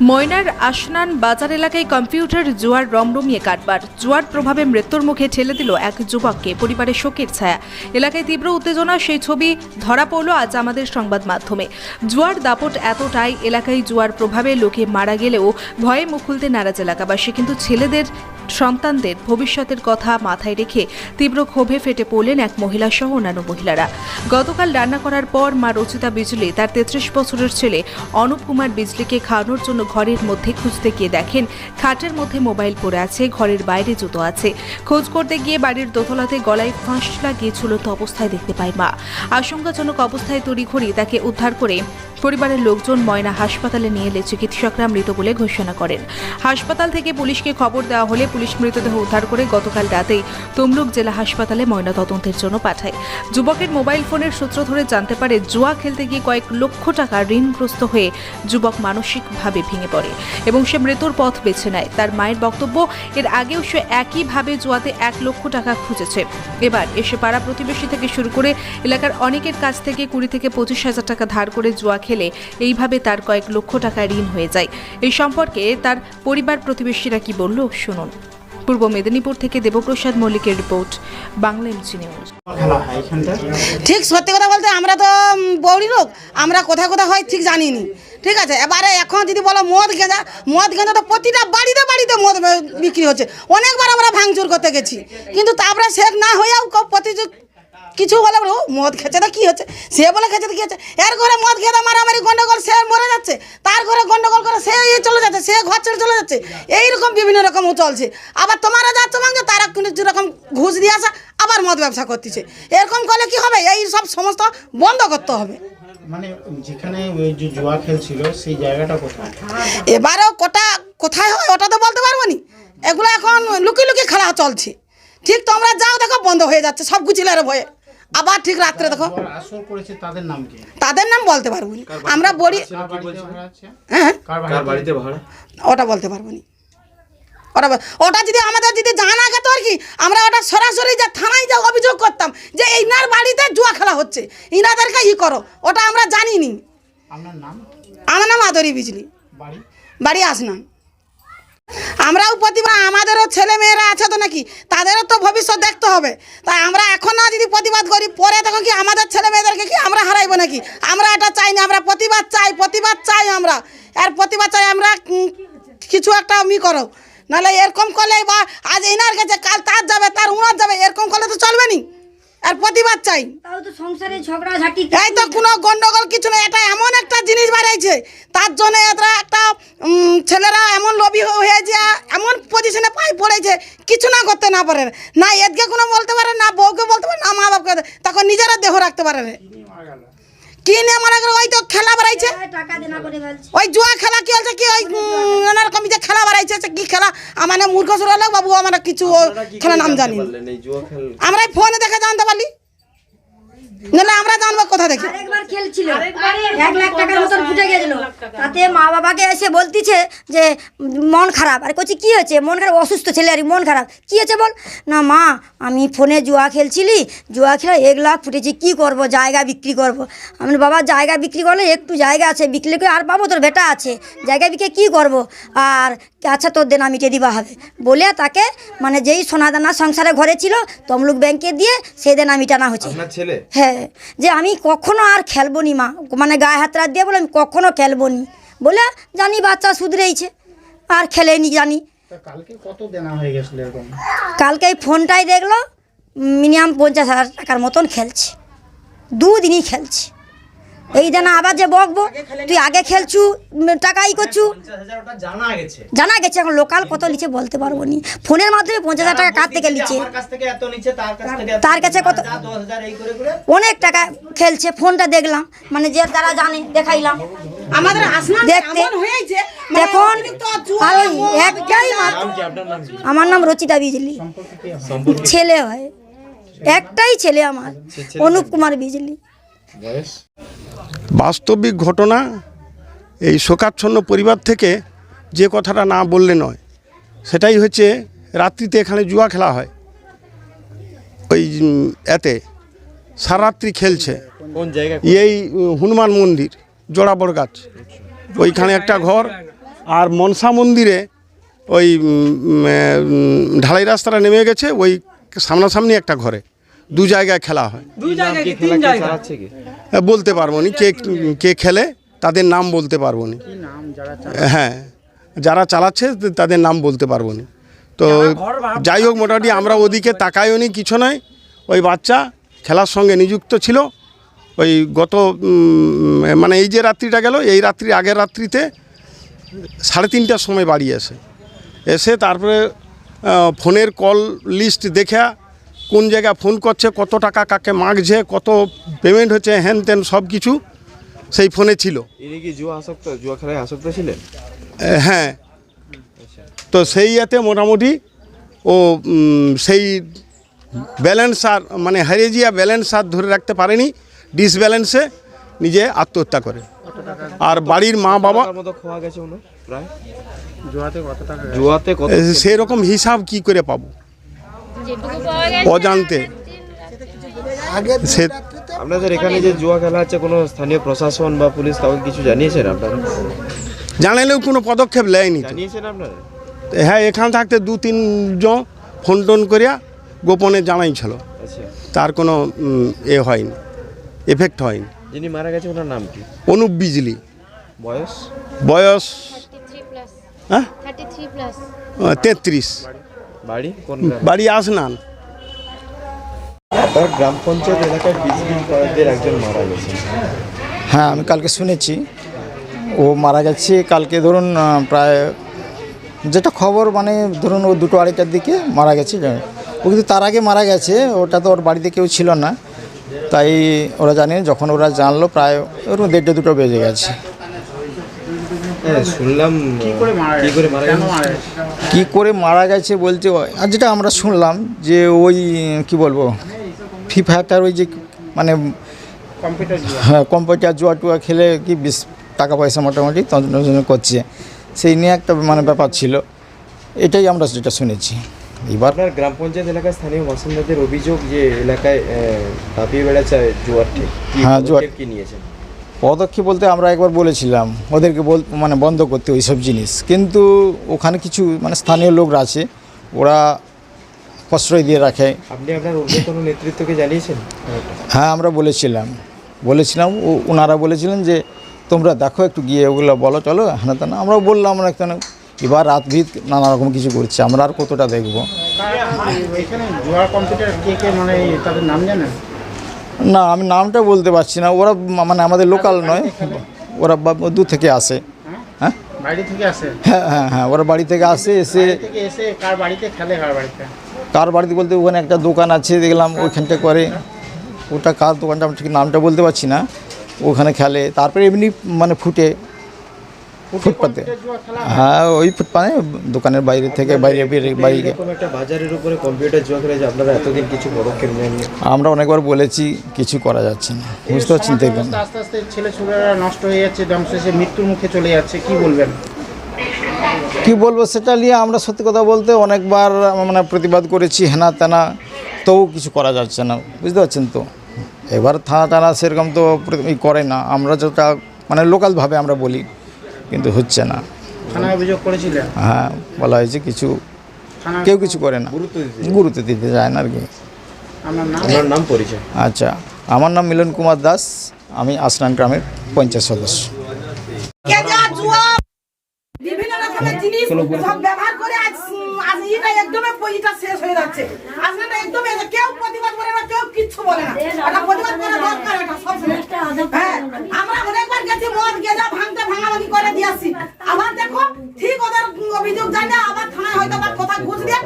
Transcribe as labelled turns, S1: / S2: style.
S1: ময়নার আসনান বাজার এলাকায় কম্পিউটার জুয়ার রমরমিয়ে কাটবার। জুয়ার প্রভাবে মৃত্যুর মুখে ঠেলে দিল এক যুবককে। পরিবারের শোকের ছায়া। এলাকায় তীব্র উত্তেজনা, সেই ছবি ধরা পড়ল আজ আমাদের সংবাদ মাধ্যমে। জুয়ার দাপট এতটাই এলাকায় জুয়ার প্রভাবে লোকে মারা গেলেও ভয়ে মুখ খুলতে নারাজ এলাকাবাসী। কিন্তু ছেলেদের, সন্তানদের ভবিষ্যতের কথা মাথায় রেখে তীব্র ক্ষোভে ফেটে পড়লেন এক মহিলা সহ অন্যান্য মহিলারা। গতকাল রান্না করার পর মা রচিতা বিজলি, তার তেত্রিশ বছরের ছেলে অনুপ কুমার বিজলিকে খাওয়ানোর জন্য ঘরের মধ্যে খুঁজতে গিয়ে দেখেন খাটের মধ্যে মোবাইল পড়ে আছে, ঘরের বাইরে জুতো আছে। খোঁজ করতে গিয়ে বাড়ির দোতলাতে গলায় ফাঁস লাগিয়ে ঝুলন্ত অবস্থায় দেখতে পায় মা। আশঙ্কাজনক অবস্থায় তড়িঘড়ি তাকে উদ্ধার করে পরিবারের লোকজন ময়না হাসপাতালে নিয়ে এলে চিকিৎসকরা মৃত বলে ঘোষণা করেন। হাসপাতাল থেকে পুলিশকে খবর দেওয়া হলে পুলিশ মৃতদেহ উদ্ধার করে গতকাল রাতেই তমলুক জেলা হাসপাতালে ময়না তদন্তের জন্য পাঠায়। যুবকের মোবাইল ফোনের সূত্র ধরে জানতে পারে, জুয়া খেলতে গিয়ে কয়েক লক্ষ টাকা ঋণগ্রস্ত হয়ে যুবক মানসিকভাবে ভেঙে পড়ে এবং সে মৃত্যুর পথ বেছে নেয়। তার মায়ের বক্তব্য, এর আগেও সে একইভাবে জুয়াতে এক লক্ষ টাকা খুঁজেছে। এবার এসে পাড়া প্রতিবেশী থেকে শুরু করে এলাকার অনেকের কাছ থেকে কুড়ি থেকে পঁচিশ হাজার টাকা ধার করে জুয়া খেলে এইভাবে তার কয়েক লক্ষ টাকা ঋণ হয়ে যায়। এই সম্পর্কে তার পরিবার প্রতিবেশীরা কি বলল শুনুন। পূর্ব মেদিনীপুর থেকে দেবপ্রসাদ মল্লিকের রিপোর্ট বাংলা এমসি নিউজ।
S2: ঠিক সত্যি কথা বলতে আমরা তো বৌড়ি লোক আমরা কোথায় কোথায় হয় ঠিক জানিনি। ঠিক আছে এবারে এখন যদি বলো মদ গেঁজা মদ গেঁজা তো প্রতিটা বাড়িতে বাড়িতে মদ বিক্রি হচ্ছে। অনেকবার আমরা ভাঙচুর করতে গেছি। কিন্তু তারপরে শেখ না হয়েও ক- প্রতি কিছু বলে বলো, ও মদ খেছে তো কি হচ্ছে? সে বলে খেছে তো কি হচ্ছে? এর ঘরে মদ খেতে মারামারি গন্ডগোল সে মরে যাচ্ছে। তার ঘরে গন্ডগোল করে সে ইয়ে চলে যাচ্ছে সে ঘর ছেড়ে চলে যাচ্ছে। এইরকম বিভিন্ন রকম চলছে। আবার তোমারা যাচ্ছে ভাঙে তারা কোনো যেরকম ঘুষ দিয়ে আসা আবার মদ ব্যবসা করতেছে। এরকম করলে কি হবে? এই সব সমস্ত বন্ধ করতে হবে।
S3: মানে যেখানে ওই যে জুয়া খেলছিল সেই জায়গাটা কোথায়?
S2: এবারেও কোটা কোথায় হয় ওটা তো বলতে পারব নি। এগুলো এখন লুকিয়ে লুকিয়ে খেলা চলছে। ঠিক তোমরা যাও দেখো বন্ধ হয়ে যাচ্ছে সব গুছিলের ভয়ে আবার ঠিক রাত্রে দেখো।
S3: তাদের নাম কি?
S2: তাদের নাম বলতে পারব না। আমরা বড়ি হ্যাঁ
S4: ভাড়া?
S2: ওটা বলতে পারব না। ওটা বল- ওটা যদি আমাদের যদি জানা গেত আর কি আমরা ওটা সরাসরি যে থানায় যা অভিযোগ করতাম যে ইনার বাড়িতে জুয়া খেলা হচ্ছে ইনাদেরকে ই করো। ওটা আমরা জানিনি। আমার নাম আদরি বিজলি।
S3: বাড়ি?
S2: বাড়ি আসলাম আমরাও প্রতিভা, আমাদেরও ছেলে মেয়েরা আছে তো নাকি? তাদেরও তো ভবিষ্যৎ দেখতে হবে। তাই আমরা এখন যদি প্রতিবাদ করি, পরে তখন কি আমাদের ছেলে মেয়েদেরকে কি আমরা হারাইবো নাকি? আমরা এটা চাই না আমরা প্রতিবাদ চাই প্রতিবাদ চাই আমরা। আর প্রতিবাদ চাই আমরা কিছু একটা মি করো। নাহলে এরকম করলে বা আজ এনার কাছে কাল তার যাবে, তার উনার যাবে, এরকম করলে তো চলবে নি। আর প্রতিবাদ চাই।
S5: তাও তো সংসারে
S2: এই তো কোনো গন্ডগোল কিছু নেই। এটা এমন একটা জিনিস বাড়াইছে তার জন্য এরা একটা ছেলেরা এমন লবি হয়েছে এমন পজিশনে পাই পড়েছে কিছু না করতে না পারে। না এদকে কোনো বলতে পারে না বউকে বলতে পারে না মা বাপকে তখন নিজেরা দেহ রাখতে পারে না। কি নিয়ে মারা গেল? ওই তো খেলা বাড়াইছে।
S5: টাকা দেনা করে ফেলছে।
S2: ওই জুয়া খেলা কি হচ্ছে কি ওই রকম যে খেলা বাড়াইছে সে কি খেলা? আমার মূর্খ সুর বাবু আমরা কিছু খেলা নাম জানি আমরা এই ফোনে দেখে জানতে পারলি? নাহলে আমরা জানব কোথা দেখে
S5: আরেকবার খেলছিল। এক লাখ টাকার মতন ফুটে গেছিল। তাতে মা বাবাকে এসে বলতিছে যে মন খারাপ। আর কচি কি হয়েছে? মন খারাপ অসুস্থ ছেলে আর কি, মন খারাপ। কি হয়েছে বল? না মা আমি ফোনে জুয়া খেলছিলি। জুয়া খেলে এক লাখ ফুটেছি কি করব? জায়গা বিক্রি করব। আমি বাবা জায়গা বিক্রি করলে একটু জায়গা আছে বিক্রি করে আর পাবো তোর বেটা আছে। জায়গা বিক্রি কি করব? আর আচ্ছা তোর দেনা মিটিয়ে দিবা হবে। বলে তাকে মানে যেই সোনাদানা সংসারে ঘরে ছিল তমলুক ব্যাংকে দিয়ে সেই দেনা মিটানো হচ্ছে। হ্যাঁ যে আমি কখনো আর খেলব নি মা। মানে গায়ে হাত রাত দিয়ে বলে আমি কখনো খেলব নি। বলে জানি বাচ্চা শুধরেইছে আর খেলেনি জানি।
S3: কালকে দেনা
S5: ফোনটাই দেখল মিনিমাম পঞ্চাশ হাজার টাকার মতন খেলছে। দুদিনই খেলছে। এই জানা আবার যে বকবো তুই আগে খেলছু উম, টাকা ই করছু
S4: জানা গেছে।
S5: এখন লোকাল কত লিচে বলতে পারব নি। ফোনের মাধ্যমে পঞ্চাশ হাজার টাকা কার থেকে
S4: নিচে? তার কাছ
S5: কত- অনেক টাকা খেলছে ফোনটা দেখলাম মানে যে তারা জানে দেখাইলাম।
S2: আমাদের
S5: দেখতে
S2: হয়েছে মানে
S5: একটাই আমার নাম রচিতা বিজলি।
S3: হয়?
S5: ছেলে হয়। একটাই ছেলে আমার অনুপ কুমার বিজলি।
S6: বাস্তবিক ঘটনা এই শোকাচ্ছন্ন পরিবার থেকে যে কথাটা না বললে নয় সেটাই হচ্ছে রাত্রিতে এখানে জুয়া খেলা হয়। ওই এতে সারাত্রি খেলছে। এই হনুমান মন্দির জোড়াবড় গাছ। ওইখানে একটা ঘর আর মনসা মন্দিরে ওই ঢালাই রাস্তাটা নেমে গেছে ওই সামনাসামনি একটা ঘরে। দু জায়গায় খেলা হয়। হ্যাঁ, বলতে পারব নি। কে কে খেলে তাদের নাম বলতে পারব নি। হ্যাঁ যারা চালাচ্ছে তাদের নাম বলতে পারব নি। তো যাই হোক মোটামুটি আমরা ওদিকে তাকাইও নি কিছু নয়। ওই বাচ্চা খেলার সঙ্গে নিযুক্ত ছিল। ওই গত মানে এই যে রাত্রিটা গেল এই রাত্রি আগের রাত্রিতে সাড়ে তিনটার সময় বাড়ি আসে এসে তারপরে ফোনের কল লিস্ট দেখা কোন জায়গায় ফোন করছে কত টাকা কাকে মাগছে কত পেমেন্ট হচ্ছে হ্যান ত্যান সব কিছু সেই ফোনে ছিল।
S4: ইনি কি জুয়া আসক্ত জুয়া খেলায় আসক্ত ছিলেন?
S6: হ্যাঁ। তো সেই ইয়াতে মোটামুটি ও সেই ব্যালেন্স আর মানে হারিয়ে যাওয়া ব্যালেন্স আর ধরে রাখতে পারেনি ডিসব্যালেন্সে নিজে আত্মহত্যা করে। আর বাড়ির মা বাবা
S4: টাকার মতো গেছে জুয়াতে কত টাকা জুয়াতে কত
S6: এ, সেরকম হিসাব কি করে পাবো? অজান্তে। সে
S4: আপনাদের এখানে যে জুয়া খেলা হচ্ছে কোনো স্থানীয় প্রশাসন বা পুলিশ কাউকে কিছু জানিয়েছেন আপনারা?
S6: জানালেও কোনো পদক্ষেপ নেয়নি
S4: জানিয়েছেন আপনারা?
S6: হ্যাঁ এখান থাকতে দু তিনজন ফোন টোন করিয়া গোপনে জানাইছিল
S4: আচ্ছা।
S6: তার কোনো এ হয়নি এফেক্ট হয়নি।
S4: যিনি মারা গেছে ওনার নাম কি?
S6: অনুপ বিজলি।
S4: বয়স?
S6: বয়স? হ্যাঁ? তেত্রিশ।
S4: বাড়ি? কোন গ্রাম?
S6: বাড়ি আসনান।
S4: আপনার গ্রাম পঞ্চায়েত এলাকায় বিজলি একজন মারা গেছে
S7: হ্যাঁ আমি কালকে শুনেছি। ও মারা গেছে কালকে ধরুন প্রায় যেটা খবর মানে ধরুন ও দুটো আড়াইটার দিকে মারা গেছে। ও কিন্তু তার আগে মারা গেছে ওটা তো ওর বাড়িতে কেউ ছিল না। তাই ওরা জানে যখন ওরা জানলো প্রায় ওরকম দেড়টা দুটো বেজে গেছে।
S4: হ্যাঁ শুনলাম কি করে মারা কি করে মারা
S7: কি করে মারা গেছে বলতে আর যেটা আমরা শুনলাম যে ওই কি বলব ফ্রি ফায়ারটার ওই যে মানে হ্যাঁ কম্পিউটার জুয়া টুয়া খেলে কি বেশ টাকা পয়সা মোটামুটি তন্ত্র করছে। সেই নিয়ে একটা মানে ব্যাপার ছিল। এটাই আমরা যেটা শুনেছি। এবার
S4: আপনার গ্রাম পঞ্চায়েত এলাকার স্থানীয় বাসিন্দাদের অভিযোগ যে এলাকায় দাপিয়ে বেড়াচ্ছে জুয়ার ঠিক।
S7: হ্যাঁ, জুয়ার-
S4: কি নিয়েছেন?
S7: পদক্ষেপ বলতে আমরা একবার বলেছিলাম ওদেরকে বল মানে বন্ধ করতে ওই সব জিনিস। কিন্তু ওখানে কিছু মানে স্থানীয় লোকরা আছে ওরা প্রশ্রয় দিয়ে রাখে।
S4: আপনি আপনার ঊর্ধ্বতন নেতৃত্বকে জানিয়েছেন?
S7: হ্যাঁ আমরা বলেছিলাম। বলেছিলাম ও ওনারা বলেছিলেন যে তোমরা দেখো একটু গিয়ে ওগুলো বলো চলো হ্যাঁ তা না। আমরাও বললাম আমরা একটা এবার রাত ভিত নানা রকম কিছু করছে আমরা আর কতটা দেখব?
S3: এখানে জুয়া কম্পিউটার কে কে মানে তাদের নাম জানেন?
S7: না আমি নামটা বলতে পারছি না। ওরা মানে আমাদের লোকাল নয়। ওরা দূর থেকে আসে। হ্যাঁ?
S3: বাড়ি থেকে আসে?
S7: হ্যাঁ হ্যাঁ হ্যাঁ ওরা বাড়ি থেকে আসে এসে
S3: এসে কার বাড়িতে খেলে কার বাড়িতে?
S7: কার বাড়িতে বলতে ওখানে একটা দোকান আছে দেখলাম ওইখানটা করে। ওটা কার দোকানটা আমি ঠিক নামটা বলতে পারছি না। ওখানে খেলে। তারপরে এমনি মানে ফুটে। ফুটপাতে। হ্যাঁ ওই ফুটপাতে দোকানের বাইরে থেকে বাইরে বেরিয়ে বাইরে
S4: বাজারের উপরে কম্পিউটার জুয়া খেলে যে আপনারা এতদিন কিছু পদক্ষেপ নেননি?
S7: আমরা অনেকবার বলেছি কিছু করা যাচ্ছে না। বুঝতে পারছেন দেখবেন
S3: আস্তে আস্তে আস্তে ছেলে ছোটরা নষ্ট হয়ে যাচ্ছে ধ্বংস হয়েছে মৃত্যুর মুখে চলে যাচ্ছে কি বলবেন?
S7: কি বলব সেটা নিয়ে আমরা সত্যি কথা বলতে অনেকবার মানে প্রতিবাদ করেছি হেনা তেনা তবু কিছু করা যাচ্ছে না। বুঝতে পারছেন তো? এবার থানা টানা সেরকম তো করে না। আমরা যেটা মানে লোকালভাবে আমরা বলি। কিন্তু হচ্ছে না।
S3: থানায় অভিযোগ করেছিলেন
S7: হ্যাঁ বলা হয়েছে কিছু। কেউ কিছু করে না।
S4: গুরুত্ব দিতে
S7: গুরুত্ব দিতে যায় না আর কি।
S3: আমার নাম
S4: পরিচয়।
S7: আচ্ছা আমার নাম মিলন কুমার দাস। আমি আসনান গ্রামের পঞ্চায়েত সদস্য।
S2: কেজা বিভিন্ন রকমের জিনিস সব ব্যবহার করে আজ আজ এটা একদমই পয়সা শেষ হয়ে যাচ্ছে। আজকে এটা একদম কেউ প্রতিবাদ করে না কেউ কিচ্ছু বলে না। এটা প্রতিবাদ করা দরকার এটা সব হ্যাঁ আমরা অনেকবার গেছি মদ গেজা ভাঙাভাঙি করে দিয়েছি। আবার দেখো, ঠিক ওদের অভিযোগ জানে আবার থানায় হয়তো বা কোথায় ঘুষ দিয়ে